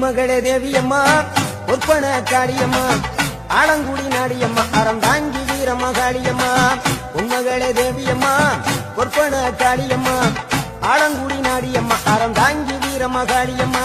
மகளே தேவியம்மா ஒப்பன காளியம்மா ஆலங்குடி நாடியம்மா அறம் தாங்கி வீரம்மா காளியம்மா உண்மகளே தேவியம்மா ஒப்பன காளியம்மா ஆலங்குடி நாடியம்மா அறம் தாங்கி வீரம்மா காளியம்மா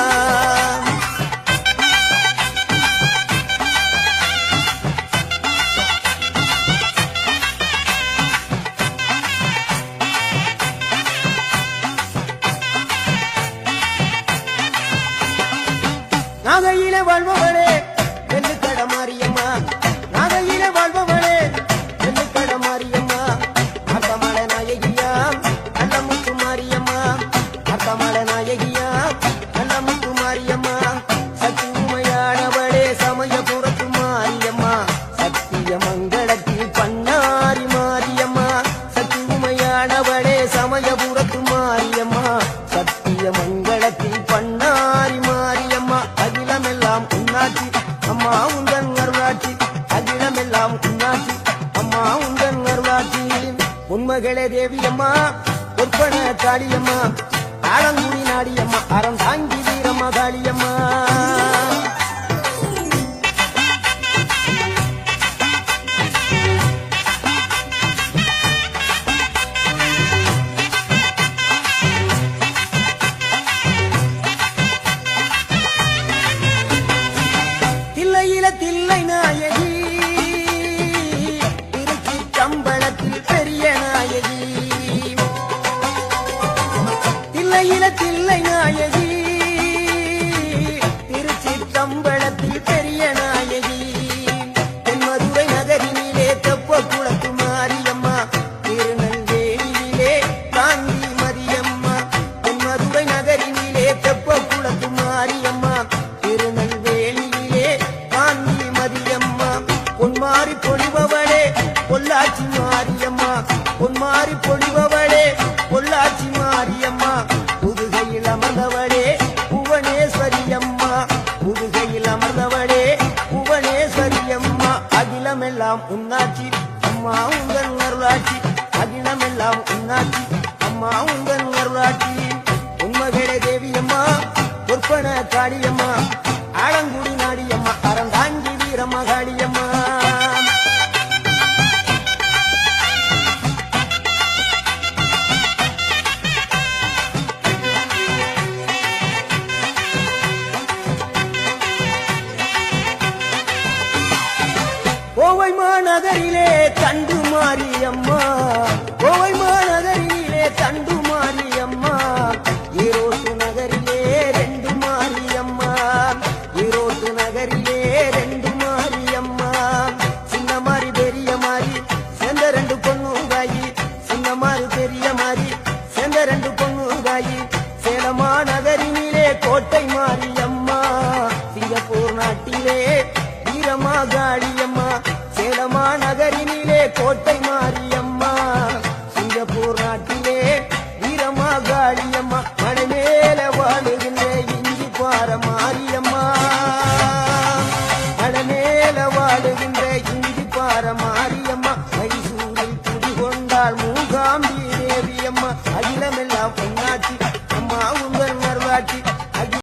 உண்மகளே தேவியம்மா பொற்பன காளியம்மா ஆலங்குடி நாடியம்மா அறம் தாங்கி வீரம்மா காளியம்மா தில்லையில தில்லை நாயகி நாயகி. இல்லை தில்லை நாயகி. திருச்சி கம்பளத்தில் மாறி பொழிபவளே பொள்ளாச்சி மாரியம்மா புதுகையில் அமர்ந்தவளே புவனேஸ்வரியம்மா புதுகையில் அமர்ந்தவளே புவனேஸ்வரியம்மா. அகிலமெல்லாம் உன்னாச்சி அம்மா உங்கள் அருளாட்சி. அகிலமெல்லாம் உன்னாச்சி அம்மா உங்கள் அருளாட்சி. உண்மகளே தேவியம்மா பொற்பன காளியம்மா பெரிய மாறி சேர்ந்த ரெண்டு பொண்ணுங்காயி சேலமா நகரினிலே கோட்டை மாறி அம்மா சிங்கப்பூர் நாட்டிலே வீரமா காளியம்மா சேலமா நகரினிலே கோட்டை மாறி அம்மா சிங்கப்பூர் நாட்டிலே வீரமா காளியம்மா மலை மேல வாழுகின்ற இஞ்சி பார மாரியம்மா. மலை மேல வாழுகின்ற இஞ்சி பார மாரியம்மா.